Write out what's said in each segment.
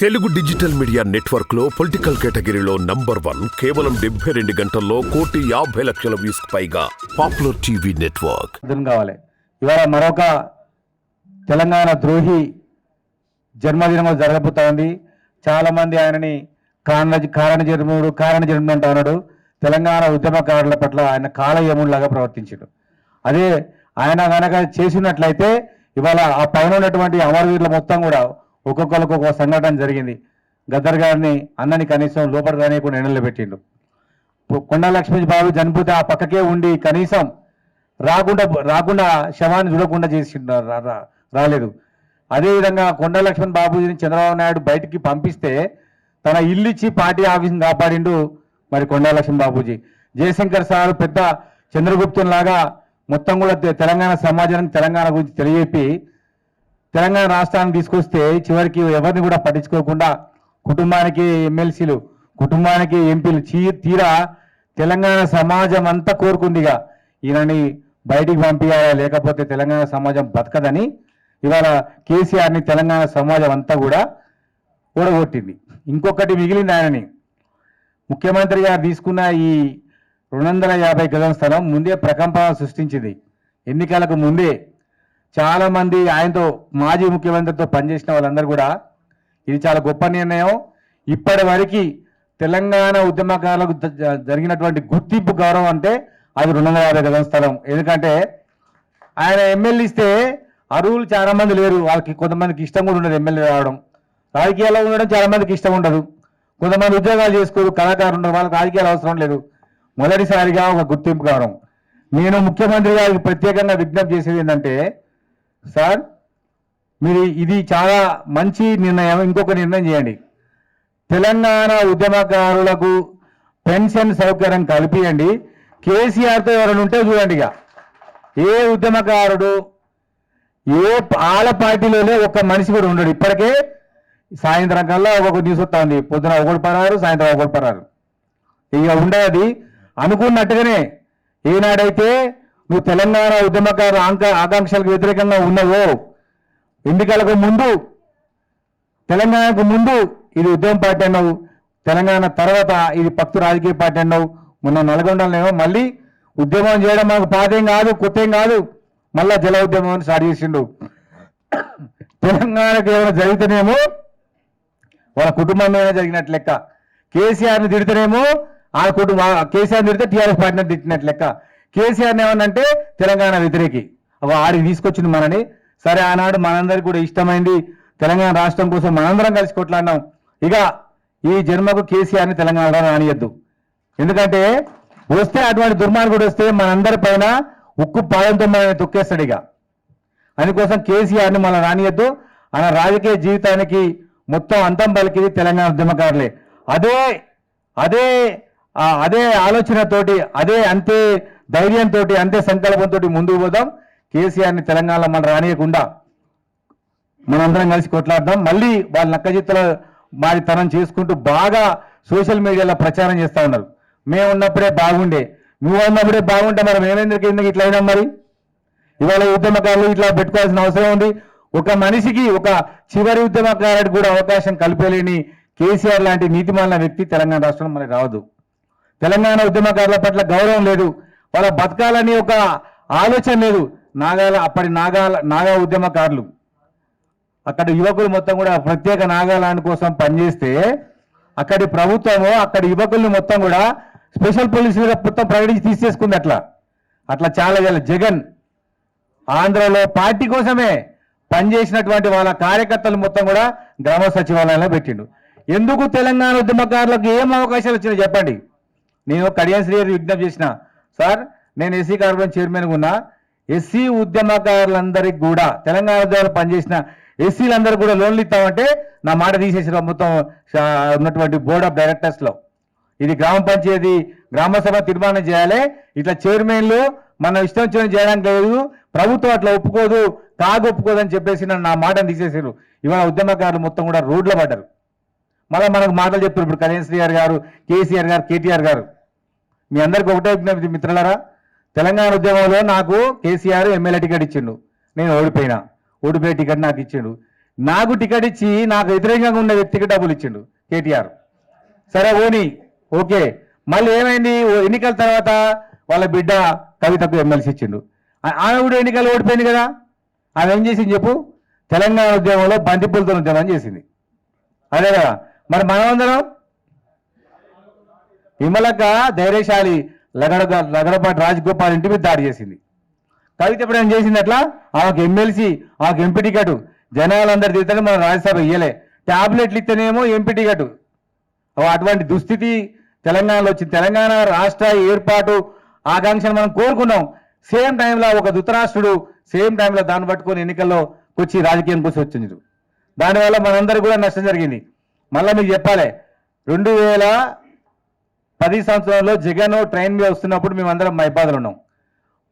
Telugu digital media నెట్వర్క్లో political కేటగిరీలో number one కేవలం డెబ్బై రెండు గంటల్లో కోటి యాభై లక్షల వ్యూస్ పైగా పాపులర్ టీవీ నెట్వర్క్. కావాలి. ఇవాళ మరొక తెలంగాణ ద్రోహి జన్మదినం జరగబోతా ఉంది చాలా మంది ఆయనని కారణ కారణ జన్ముడు కారణ జన్ముడు అంటా ఉన్నాడు తెలంగాణ ఉద్యమకారుల పట్ల ఆయన కాలయములాగా ప్రవర్తించాడు. అదే ఆయన కనుక చేసినట్లయితే ఇవాళ ఆ పైన ఉన్నటువంటి అమరవీరుల మొత్తం కూడా ఒక్కొక్కరికి ఒక్కొక్క సంఘటన జరిగింది. గద్దర్ గారిని అన్నని కనీసం లోపల రానియకుండా ఎండలో పెట్టిండు. కొండ లక్ష్మీ బాబు చనిపోతే ఆ పక్కకే ఉండి కనీసం రాకుండా రాకుండా శవాన్ని చూడకుండా చేసిండు రాలేదు. అదేవిధంగా కొండ లక్ష్మణ్ బాబుజీని చంద్రబాబు నాయుడు బయటికి పంపిస్తే తన ఇల్లు ఇచ్చి పార్టీ ఆఫీస్ని కాపాడిండు మరి కొండ లక్ష్మణ్ జయశంకర్ సార్ పెద్ద చంద్రగుప్తుని లాగా మొత్తం కూడా తెలంగాణ సమాజానికి తెలంగాణ గురించి తెలియజెప్పి తెలంగాణ రాష్ట్రాన్ని తీసుకొస్తే చివరికి ఎవరిని కూడా పట్టించుకోకుండా కుటుంబానికి ఎమ్మెల్సీలు కుటుంబానికి ఎంపీలు చీ తీరా తెలంగాణ సమాజం అంతా కోరుకుందిగా. ఈయనని బయటికి పంపించాలా లేకపోతే తెలంగాణ సమాజం బతకదని ఇవాళ కేసీఆర్ని తెలంగాణ సమాజం అంతా కూడా ఓడగొట్టింది. ఇంకొకటి మిగిలింది ఆయనని. ముఖ్యమంత్రి గారు తీసుకున్న ఈ రెండు వందల యాభై గజం స్థలం ముందే ప్రకంపన సృష్టించింది. ఎన్నికలకు ముందే చాలా మంది ఆయనతో మాజీ ముఖ్యమంత్రితో పనిచేసిన వాళ్ళందరూ కూడా ఇది చాలా గొప్ప నిర్ణయం. ఇప్పటి వరకు తెలంగాణ ఉద్యమకారులకు జ- జరిగినటువంటి గుర్తింపు గౌరవం అంటే అది రెండు వందల యాభై గజం స్థలం. ఎందుకంటే ఆయన ఎమ్మెల్యే ఇస్తే అరువులు చాలా మంది లేరు. వాళ్ళకి కొంతమందికి ఇష్టం కూడా ఉండదు ఎమ్మెల్యే రావడం. రాజకీయాల్లో ఉండడం చాలా మందికి ఇష్టం ఉండదు. కొంతమంది ఉద్యోగాలు చేసుకోరు కళాకారులు ఉండరు. వాళ్ళకి రాజకీయాలు అవసరం లేదు. మొదటిసారిగా ఒక గుర్తింపు కావడం నేను ముఖ్యమంత్రి గారికి ప్రత్యేకంగా విజ్ఞప్తి చేసేది ఏంటంటే సార్ మీరు ఇది చాలా మంచి నిర్ణయం. ఇంకొక నిర్ణయం చేయండి. తెలంగాణ ఉద్యమకారులకు పెన్షన్ సౌకర్యం కల్పియండి కేసీఆర్తో ఎవరైనా ఉంటే చూడండి ఇక. ఏ ఉద్యమకారుడు ఏ ఆల పార్టీలోనే ఒక మనిషి కూడా ఉండడు. ఇప్పటికే సాయంత్రం కల్లా ఒక్కొక్క న్యూస్ వస్తుంది. పొద్దున ఒకటి పరారు సాయంత్రం ఒకటి పరారు. ఇక ఉండేది. అనుకున్నట్టుగానే ఏనాడైతే నువ్వు తెలంగాణ ఉద్యమకారు ఆంక ఆకాంక్షలకు వ్యతిరేకంగా ఉన్నావో ఎన్నికలకు ముందు తెలంగాణకు ముందు ఇది ఉద్యమం పార్టీ అన్నావు తెలంగాణ తర్వాత ఇది పక్తు రాజకీయ పార్టీ అన్నావు మొన్న నల్గొండలోనేమో మళ్ళీ ఉద్యమం చేయడం మాకు పాతేం కాదు కొత్త కాదు మళ్ళా జల ఉద్యమం స్టార్ట్ చేసిండు. తెలంగాణకు ఏమైనా జరిగితేనేమో వాళ్ళ కుటుంబంలోనే జరిగినట్టు లెక్క. కేసీఆర్ని తిడితేనేమో ఆ కుటుంబం కేసీఆర్ని తిడితే టీఆర్ఎస్ పార్టీని తిట్టినట్టు లెక్క. కేసీఆర్ని ఏమన్నంటే తెలంగాణ వ్యతిరేకి. అవ ఆడికి తీసుకొచ్చింది మనని. సరే ఆనాడు మనందరికి కూడా ఇష్టమైంది తెలంగాణ రాష్ట్రం కోసం మనందరం కలిసి కొట్లాడినాం. ఇక ఈ జన్మకు కేసీఆర్ని తెలంగాణలో రానియద్దు. ఎందుకంటే వస్తే అటువంటి దుర్మార్గుడు వస్తే మనందరి పైన ఉక్కు పాదంతో మనల్ని తొక్కేస్తాడు ఇక. అందుకోసం కేసీఆర్ని మన రానియద్దు. ఆయన రాజకీయ జీవితానికి మొత్తం అంతం పలికిది తెలంగాణ ఉద్యమకారులే. అదే అదే అదే ఆలోచనతోటి అదే అంతే ధైర్యంతో అంతే సంకల్పంతో ముందుకు పోదాం. కేసీఆర్ని తెలంగాణలో మనం రానియకుండా మనందరం కలిసి కొట్లాడదాం. మళ్ళీ వాళ్ళ నక్కజిత్తుల మాదితనం చేసుకుంటూ బాగా సోషల్ మీడియాలో ప్రచారం చేస్తా ఉన్నారు. మేము ఉన్నప్పుడే బాగుండే. నువ్వు ఉన్నప్పుడే బాగుంటే మరి మేమేందుకు ఎందుకు ఇట్లా అయినాం మరి? ఇవాళ ఉద్యమకారులు ఇట్లా పెట్టుకోవాల్సిన అవసరం ఉంది. ఒక మనిషికి ఒక చివరి ఉద్యమకారుడికి కూడా అవకాశం కల్పలేని కేసీఆర్ లాంటి నీతిమాలిన వ్యక్తి తెలంగాణ రాష్ట్రం మనకి రావద్దు. తెలంగాణ ఉద్యమకారుల పట్ల గౌరవం లేదు. వాళ్ళ బతకాలని ఒక ఆలోచన లేదు. నాగాల అప్పటి నాగాల నాగా ఉద్యమకారులు. అక్కడ యువకులు మొత్తం కూడా ప్రత్యేక నాగాలాండ్ కోసం పనిచేస్తే అక్కడి ప్రభుత్వము అక్కడి యువకుల్ని మొత్తం కూడా స్పెషల్ పోలీసులుగా మొత్తం ప్రకటించి తీసేసుకుంది అట్లా. అట్లా చాలా చాలా జగన్ ఆంధ్రలో పార్టీ కోసమే పనిచేసినటువంటి వాళ్ళ కార్యకర్తలు మొత్తం కూడా గ్రామ సచివాలయంలో పెట్టిండు. ఎందుకు తెలంగాణ ఉద్యమకారులకు ఏం అవకాశాలు వచ్చినాయి చెప్పండి. నేను కడియం శ్రీ విజ్ఞప్తి చేసిన సార్ నేను ఎస్సీ కార్పొరేషన్ చైర్మన్ ఉన్నా ఎస్సీ ఉద్యమకారులందరికీ కూడా తెలంగాణ ద్వారా పనిచేసిన ఎస్సీలందరూ కూడా లోన్లు ఇస్తామంటే నా మాట తీసేసిన మొత్తం ఉన్నటువంటి బోర్డ్ ఆఫ్ డైరెక్టర్స్లో. ఇది గ్రామ పంచాయతీ గ్రామ సభ తీర్మానం చేయాలి. ఇట్లా చైర్మన్లు మన ఇష్టం వచ్చిన చేయడానికి లేదు. ప్రభుత్వం అట్లా ఒప్పుకోదు కాగు ఒప్పుకోదు అని చెప్పేసి నన్ను నా మాటను తీసేసారు. ఇవాళ ఉద్యమకారులు మొత్తం కూడా రోడ్లో పడ్డారు. మళ్ళీ మనకు మాటలు చెప్పారు ఇప్పుడు కళ్యాణ్ శ్రీ గారు కేసీఆర్ గారు కేటీఆర్ గారు. మీ అందరికి ఒకటే విజ్ఞప్తి మిత్రులారా తెలంగాణ ఉద్యమంలో నాకు కేసీఆర్ ఎమ్మెల్యే టికెట్ ఇచ్చిండు. నేను ఓడిపోయినా. ఓడిపోయే టికెట్ నాకు ఇచ్చిండు. నాకు టికెట్ ఇచ్చి నాకు వ్యతిరేకంగా ఉన్న వ్యక్తికి డబ్బులు ఇచ్చిండు కేటీఆర్. సరే ఓని ఓకే. మళ్ళీ ఏమైంది? ఓ ఎన్నికల తర్వాత వాళ్ళ బిడ్డ కవితకు ఎమ్మెల్సీ ఇచ్చిండు. ఆమె కూడా ఎన్నికలు ఓడిపోయింది కదా. ఆమె ఏం చేసింది చెప్పు? తెలంగాణ ఉద్యమంలో బంతిపూలతో ఉద్యమం చేసింది. అదే కదా. మరి మనమందరం విమలక ధైర్యశాలి లగడ లగడపాటి రాజగోపాల్ ఇంటి మీద దాడి చేసింది. కవిత ఇప్పుడు ఏం చేసింది అట్లా ఆమెకు ఎమ్మెల్సీ ఆమెకు ఎంపీ టికెట్. జనాలందరూ తిరుగుతారు మన రాజ్యసభ ఇయ్యలే. టాబ్లెట్లు ఇస్తేనేమో ఎంపీ టికెట్. అటువంటి దుస్థితి తెలంగాణలో వచ్చింది. తెలంగాణ రాష్ట్ర ఏర్పాటు ఆకాంక్షను మనం కోరుకున్నాం. సేమ్ టైంలో ఒక ధృతరాష్ట్రుడు సేమ్ టైంలో దాన్ని పట్టుకొని ఎన్నికల్లో వచ్చి రాజకీయం కూర్చి వచ్చింది దానివల్ల మనందరికీ కూడా నష్టం జరిగింది. మళ్ళీ మీకు చెప్పాలి. రెండు వేల పది సంవత్సరంలో జగన్ ట్రైన్ మీద వస్తున్నప్పుడు మేమందరం మా ఉన్నాం.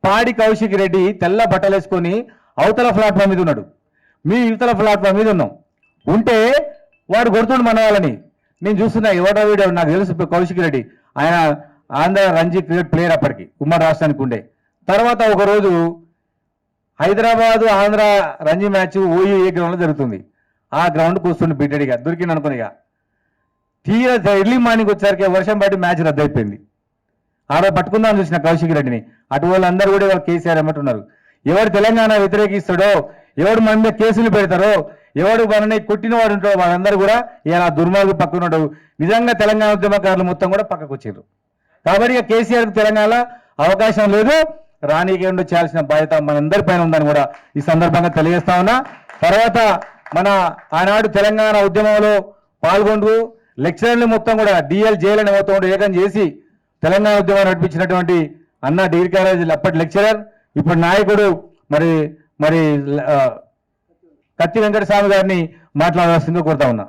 పాడి కౌశిక్ రెడ్డి తెల్ల బట్టలు వేసుకొని అవతల ప్లాట్ఫామ్ మీద ఉన్నాడు. మీ ఇవతల ప్లాట్ఫామ్ మీద ఉన్నాం. ఉంటే వాడు కొడుతుండు మన వాళ్ళని నేను చూస్తున్నా ఎవడో వీడియో నాకు తెలుసు కౌశిక్ రెడ్డి. ఆయన ఆంధ్ర రంజీ క్రికెట్ ప్లేయర్ అప్పటికి ఉమ్మడి రాష్ట్రానికి ఉండే. తర్వాత ఒక రోజు Andhra Ranji match OU A గ్రౌండ్లో జరుగుతుంది. ఆ గ్రౌండ్ కూర్చుండి బిడ్డడిగా దొరికింది అనుకునిగా. తీరా ఎర్లీ మార్నింగ్ వచ్చేసరికి వర్షం పట్టి మ్యాచ్ రద్దయిపోయింది. ఆడ పట్టుకుందాం చూసిన కౌశిక్ రెడ్డిని. అటు వాళ్ళందరూ కూడా ఇవాళ కేసీఆర్ ఏమంటున్నారు? ఎవడు తెలంగాణ వ్యతిరేకిస్తాడో ఎవడు మన మీద కేసులు పెడతారో ఎవడు మనని కొట్టిన వాడు ఉంటాడో వాళ్ళందరూ కూడా ఇలా దుర్మార్గు పక్కనున్నాడు నిజంగా తెలంగాణ ఉద్యమకారులు మొత్తం కూడా పక్కకు వచ్చారు కాబట్టి ఇక కేసీఆర్ తెలంగాణ అవకాశం లేదు. రానీకేండు చేయాల్సిన బాధ్యత మనందరి పైన ఉందని కూడా ఈ సందర్భంగా తెలియజేస్తా ఉన్నా. తర్వాత మన ఆనాడు తెలంగాణ ఉద్యమంలో పాల్గొంటూ లెక్చరర్లు మొత్తం కూడా డిఎల్ జేఎల్ మొత్తం ఏకం చేసి తెలంగాణ ఉద్యమం నడిపించినటువంటి అన్న డిగ్రీ కాలేజీ అప్పటి లెక్చరర్ ఇప్పుడు నాయకుడు మరి మరి కత్తి వెంకటస్వామి గారిని మాట్లాడవలసిందిగా కోరుతా ఉన్నా.